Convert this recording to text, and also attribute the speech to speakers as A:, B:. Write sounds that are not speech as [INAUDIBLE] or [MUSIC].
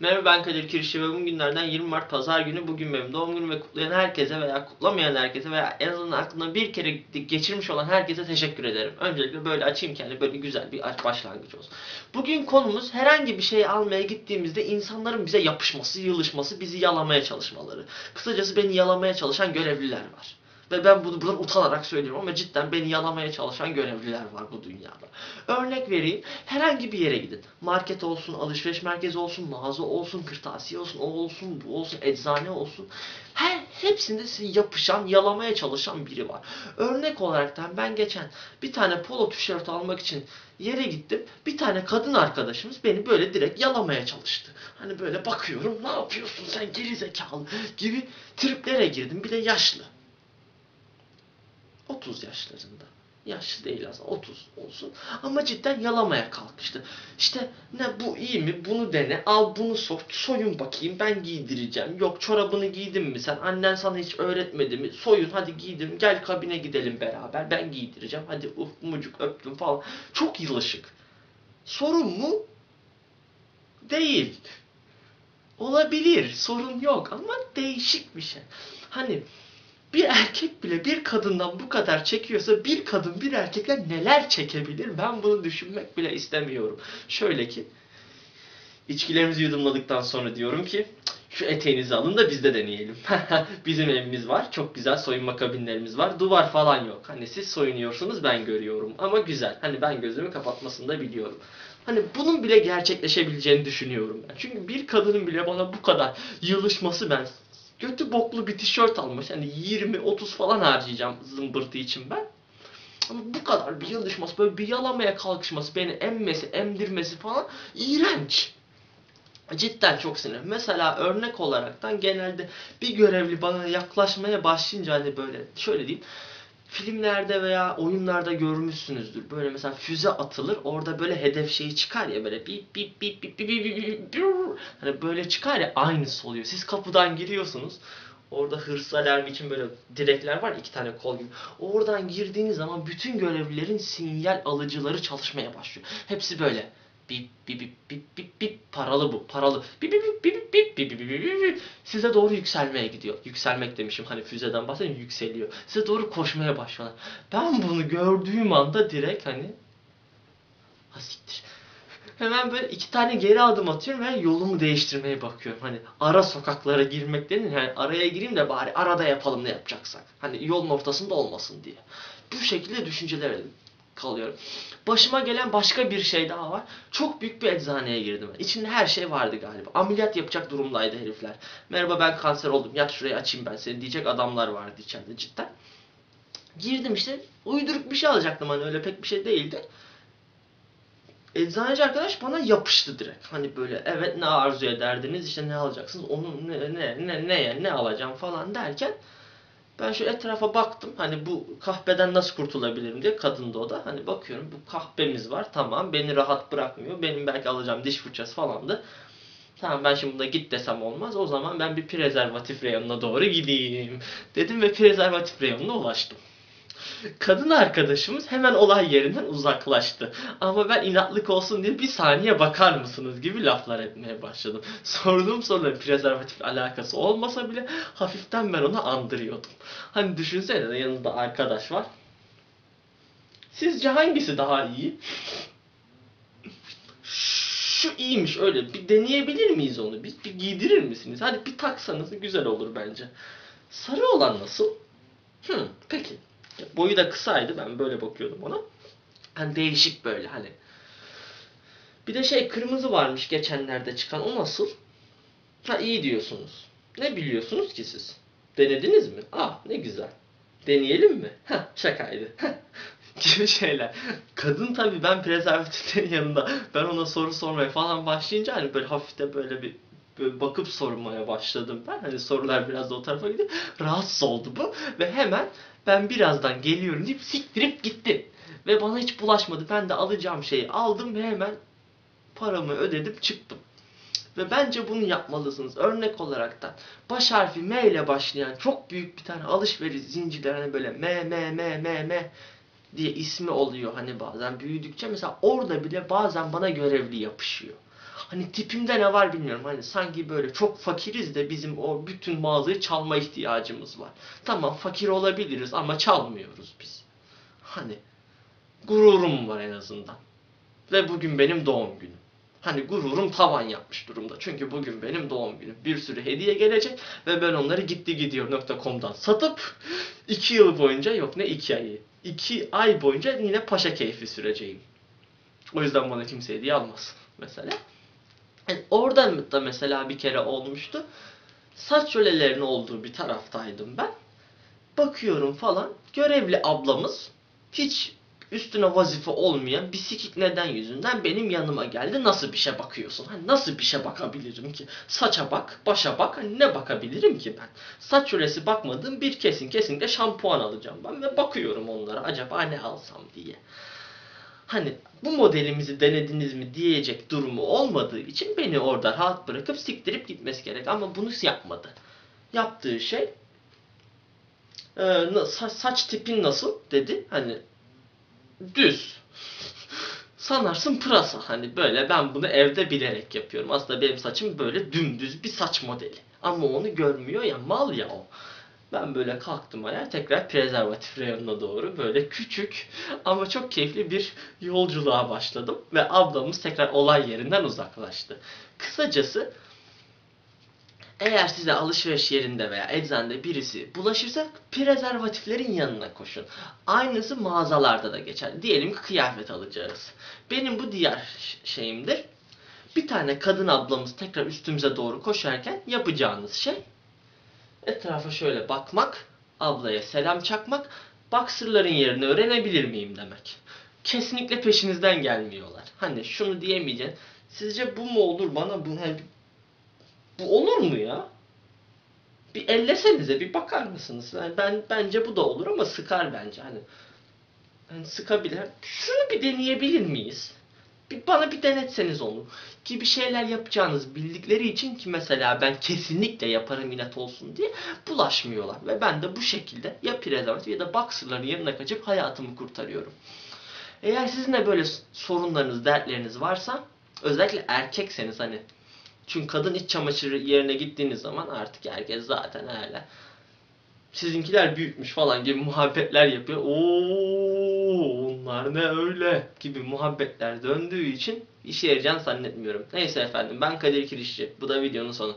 A: Merhaba ben Kadir Kirişçi ve bugün günlerden 20 Mart Pazar günü bugün benim doğum günüm ve kutlayan herkese veya kutlamayan herkese veya en azından aklına bir kere geçirmiş olan herkese teşekkür ederim. Öncelikle böyle açayım kendi böyle güzel bir başlangıç olsun. Bugün konumuz herhangi bir şey almaya gittiğimizde insanların bize yapışması, yılışması, bizi yalamaya çalışmaları. Kısacası beni yalamaya çalışan görevliler var. Ve ben bunu buradan utanarak söylüyorum ama cidden beni yalamaya çalışan görevliler var bu dünyada. Örnek vereyim. Herhangi bir yere gidin. Market olsun, alışveriş merkezi olsun, mağaza olsun, kırtasiye olsun, o olsun, bu olsun, eczane olsun. Her hepsinde sizi yapışan, yalamaya çalışan biri var. Örnek olarak ben geçen bir tane polo tişört almak için yere gittim. Bir tane kadın arkadaşımız beni böyle direkt yalamaya çalıştı. Hani böyle bakıyorum ne yapıyorsun sen geri zekalı gibi triplere girdim. Bir de yaşlı. 30 yaşlarında. Yaşlı değil aslında 30 olsun. Ama cidden yalamaya kalkıştı. İşte ne bu iyi mi? Bunu dene. Al bunu sok. Soyun bakayım. Ben giydireceğim. Yok çorabını giydin mi sen? Annen sana hiç öğretmedi mi? Soyun hadi giydirin. Gel kabine gidelim beraber. Ben giydireceğim. Hadi uf mucuk öptüm falan. Çok yılışık. Sorun mu? Değil. Olabilir. Sorun yok ama değişik bir şey. Hani bir erkek bile bir kadından bu kadar çekiyorsa bir kadın bir erkekle neler çekebilir? Ben bunu düşünmek bile istemiyorum. Şöyle ki içkilerimizi yudumladıktan sonra diyorum ki şu eteğinizi alın da biz de deneyelim. [LAUGHS] Bizim evimiz var. Çok güzel soyunma kabinlerimiz var. Duvar falan yok. Hani siz soyunuyorsunuz ben görüyorum. Ama güzel. Hani ben gözümü kapatmasını da biliyorum. Hani bunun bile gerçekleşebileceğini düşünüyorum ben. Çünkü bir kadının bile bana bu kadar yılışması ben kötü boklu bir tişört almış. Hani 20-30 falan harcayacağım zımbırtı için ben. Ama bu kadar bir yılışması, böyle bir yalamaya kalkışması, beni emmesi, emdirmesi falan iğrenç. Cidden çok sinir. Mesela örnek olaraktan genelde bir görevli bana yaklaşmaya başlayınca hani böyle şöyle diyeyim. Filmlerde veya oyunlarda görmüşsünüzdür. Böyle mesela füze atılır. Orada böyle hedef şeyi çıkar ya böyle bip bip bip bip bip bip bip bip. Hani böyle çıkar ya aynısı oluyor. Siz kapıdan giriyorsunuz. Orada hırsız alarmı için böyle direkler var iki tane kol gibi. Oradan girdiğiniz zaman bütün görevlilerin sinyal alıcıları çalışmaya başlıyor. Hepsi böyle. Bip bip bip bip bip bip paralı bu paralı bip bip bip bip bip bip bip bip bip size doğru yükselmeye gidiyor. Yükselmek demişim hani füzeden bahsediyorum yükseliyor. Size doğru koşmaya başlıyorlar. Ben bunu gördüğüm anda direkt hani ha siktir. Hemen böyle iki tane geri adım atıyorum ve yolumu değiştirmeye bakıyorum. Hani ara sokaklara girmek denir. Yani araya gireyim de bari arada yapalım ne yapacaksak. Hani yolun ortasında olmasın diye. Bu şekilde düşünceler kalıyorum. Başıma gelen başka bir şey daha var. Çok büyük bir eczaneye girdim. İçinde her şey vardı galiba. Ameliyat yapacak durumdaydı herifler. Merhaba ben kanser oldum. Yat şuraya açayım ben seni diyecek adamlar vardı içeride cidden. Girdim işte. Uyduruk bir şey alacaktım hani öyle pek bir şey değildi. Eczaneci arkadaş bana yapıştı direkt. Hani böyle evet ne arzu ederdiniz işte ne alacaksınız onu ne ne ne neye ne alacağım falan derken ben şu etrafa baktım. Hani bu kahpeden nasıl kurtulabilirim diye kadın da o da. Hani bakıyorum bu kahpemiz var. Tamam beni rahat bırakmıyor. Benim belki alacağım diş fırçası falandı. Tamam ben şimdi bunda git desem olmaz. O zaman ben bir prezervatif reyonuna doğru gideyim. Dedim ve prezervatif reyonuna ulaştım. Kadın arkadaşımız hemen olay yerinden uzaklaştı. Ama ben inatlık olsun diye bir saniye bakar mısınız gibi laflar etmeye başladım. Sorduğum soruların prezervatifle alakası olmasa bile hafiften ben onu andırıyordum. Hani düşünsene de yanında arkadaş var. Sizce hangisi daha iyi? Şu iyiymiş öyle. Bir deneyebilir miyiz onu? Bir, bir giydirir misiniz? Hadi bir taksanız güzel olur bence. Sarı olan nasıl? Hı, peki. Boyu da kısaydı. Ben böyle bakıyordum ona. Hani değişik böyle hani. Bir de şey kırmızı varmış geçenlerde çıkan. O nasıl? Ha iyi diyorsunuz. Ne biliyorsunuz ki siz? Denediniz mi? Ah ne güzel. Deneyelim mi? Ha şakaydı. [LAUGHS] gibi şeyler. Kadın tabii ben prezervatiflerin yanında ben ona soru sormaya falan başlayınca hani böyle hafif de böyle bir böyle bakıp sormaya başladım ben. Hani sorular biraz da o tarafa gidiyor. Rahatsız oldu bu ve hemen ben birazdan geliyorum deyip siktirip gitti. Ve bana hiç bulaşmadı. Ben de alacağım şeyi aldım ve hemen paramı ödedim çıktım. Ve bence bunu yapmalısınız. Örnek olaraktan baş harfi M ile başlayan çok büyük bir tane alışveriş zincirleri hani böyle M M M M M diye ismi oluyor hani bazen büyüdükçe mesela orada bile bazen bana görevli yapışıyor. Hani tipimde ne var bilmiyorum. Hani sanki böyle çok fakiriz de bizim o bütün mağazayı çalma ihtiyacımız var. Tamam fakir olabiliriz ama çalmıyoruz biz. Hani gururum var en azından. Ve bugün benim doğum günüm. Hani gururum tavan yapmış durumda. Çünkü bugün benim doğum günüm. Bir sürü hediye gelecek ve ben onları gitti gidiyor.com'dan satıp 2 yıl boyunca yok ne 2 ayı. 2 ay boyunca yine paşa keyfi süreceğim. O yüzden bana kimse hediye almaz mesela. Yani oradan da mesela bir kere olmuştu. Saç jölelerinin olduğu bir taraftaydım ben. Bakıyorum falan. Görevli ablamız hiç üstüne vazife olmayan bir sikik neden yüzünden benim yanıma geldi. Nasıl bir şey bakıyorsun? Hani nasıl bir şey bakabilirim ki? Saça bak, başa bak. Hani ne bakabilirim ki ben? Saç üresi bakmadığım bir kesin kesinlikle şampuan alacağım ben ve bakıyorum onlara acaba ne alsam diye. Hani bu modelimizi denediniz mi diyecek durumu olmadığı için beni orada rahat bırakıp siktirip gitmesi gerek. Ama bunu yapmadı. Yaptığı şey e, saç tipin nasıl dedi. Hani düz. [LAUGHS] Sanarsın pırasa. Hani böyle ben bunu evde bilerek yapıyorum. Aslında benim saçım böyle dümdüz bir saç modeli. Ama onu görmüyor ya mal ya o. Ben böyle kalktım ayağa tekrar prezervatif reyonuna doğru böyle küçük ama çok keyifli bir yolculuğa başladım. Ve ablamız tekrar olay yerinden uzaklaştı. Kısacası eğer size alışveriş yerinde veya eczanede birisi bulaşırsa prezervatiflerin yanına koşun. Aynısı mağazalarda da geçer. Diyelim ki kıyafet alacağız. Benim bu diğer şeyimdir. Bir tane kadın ablamız tekrar üstümüze doğru koşarken yapacağınız şey etrafa şöyle bakmak, ablaya selam çakmak, boxer'ların yerini öğrenebilir miyim demek. Kesinlikle peşinizden gelmiyorlar. Hani şunu diyemeyeceksin. Sizce bu mu olur bana bu hani bu olur mu ya? Bir ellesenize bir bakar mısınız? Yani ben bence bu da olur ama sıkar bence hani. Hani sıkabilir. Şunu bir deneyebilir miyiz? Bir, bana bir denetseniz onu. Gibi şeyler yapacağınız bildikleri için ki mesela ben kesinlikle yaparım inat olsun diye bulaşmıyorlar. Ve ben de bu şekilde ya prezervatif ya da boxer'ların yanına kaçıp hayatımı kurtarıyorum. Eğer sizin de böyle sorunlarınız, dertleriniz varsa özellikle erkekseniz hani çünkü kadın iç çamaşırı yerine gittiğiniz zaman artık herkes zaten öyle. Sizinkiler büyükmüş falan gibi muhabbetler yapıyor. Oo, onlar ne öyle gibi muhabbetler döndüğü için işe yarayacağını zannetmiyorum. Neyse efendim ben Kadir Kirişçi. Bu da videonun sonu.